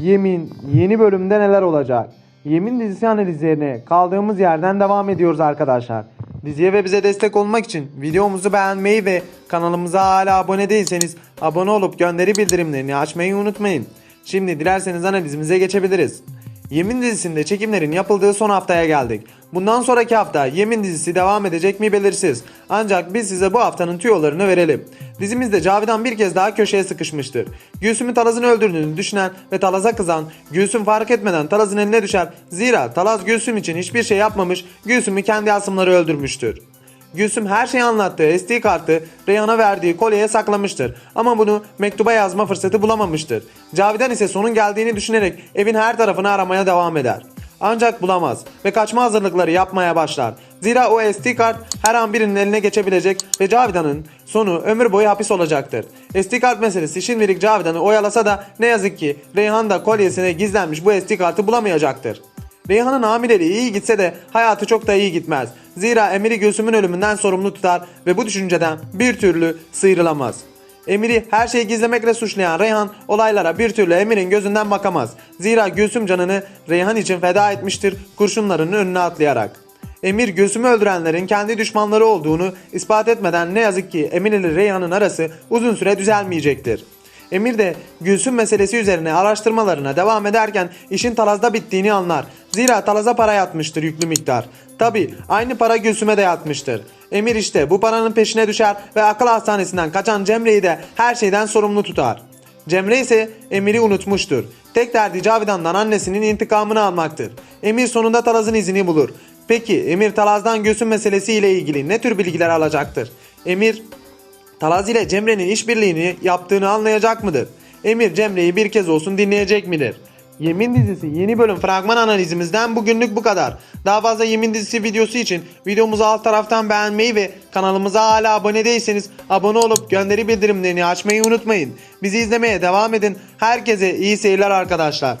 Yemin yeni bölümde neler olacak? Yemin dizisi analizlerine kaldığımız yerden devam ediyoruz arkadaşlar. Diziye ve bize destek olmak için videomuzu beğenmeyi ve kanalımıza hala abone değilseniz abone olup gönderi bildirimlerini açmayı unutmayın. Şimdi dilerseniz analizimize geçebiliriz. Yemin dizisinde çekimlerin yapıldığı son haftaya geldik. Bundan sonraki hafta Yemin dizisi devam edecek mi belirsiz. Ancak biz size bu haftanın tüyolarını verelim. Dizimizde Cavidan bir kez daha köşeye sıkışmıştır. Gülsüm'ün Talaz'ın öldürdüğünü düşünen ve Talaz'a kızan Gülsüm fark etmeden Talaz'ın eline düşer. Zira Talaz Gülsüm için hiçbir şey yapmamış, Gülsüm'ü kendi asımları öldürmüştür. Gülsüm her şeyi anlattığı SD kartı Reyhan'a verdiği kolyeye saklamıştır. Ama bunu mektuba yazma fırsatı bulamamıştır. Cavidan ise sonun geldiğini düşünerek evin her tarafını aramaya devam eder. Ancak bulamaz ve kaçma hazırlıkları yapmaya başlar. Zira o SD kart her an birinin eline geçebilecek ve Cavidan'ın sonu ömür boyu hapis olacaktır. SD kart meselesi şimdilik Cavidan'ı oyalasa da ne yazık ki Reyhan da kolyesine gizlenmiş bu SD kartı bulamayacaktır. Reyhan'ın hamileliği iyi gitse de hayatı çok da iyi gitmez. Zira Emir'i Gülsüm'ün ölümünden sorumlu tutar ve bu düşünceden bir türlü sıyrılamaz. Emir'i her şeyi gizlemekle suçlayan Reyhan olaylara bir türlü Emir'in gözünden bakamaz. Zira Gülsüm canını Reyhan için feda etmiştir kurşunların önüne atlayarak. Emir Gülsüm'ü öldürenlerin kendi düşmanları olduğunu ispat etmeden ne yazık ki Emir ile Reyhan'ın arası uzun süre düzelmeyecektir. Emir de Gülsüm meselesi üzerine araştırmalarına devam ederken işin Talaz'da bittiğini anlar. Zira Talaz'a para yatmıştır yüklü miktar. Tabi aynı para Gülsüm'e de yatmıştır. Emir işte bu paranın peşine düşer ve akıl hastanesinden kaçan Cemre'yi de her şeyden sorumlu tutar. Cemre ise Emir'i unutmuştur. Tek derdi Cavidan'dan annesinin intikamını almaktır. Emir sonunda Talaz'ın izini bulur. Peki Emir Talaz'dan Gülsüm meselesi ile ilgili ne tür bilgiler alacaktır? Emir Talaz ile Cemre'nin işbirliğini yaptığını anlayacak mıdır? Emir Cemre'yi bir kez olsun dinleyecek midir? Yemin dizisi yeni bölüm fragman analizimizden bugünlük bu kadar. Daha fazla Yemin dizisi videosu için videomuzu alt taraftan beğenmeyi ve kanalımıza hala abone değilseniz abone olup gönderi bildirimlerini açmayı unutmayın. Bizi izlemeye devam edin. Herkese iyi seyirler arkadaşlar.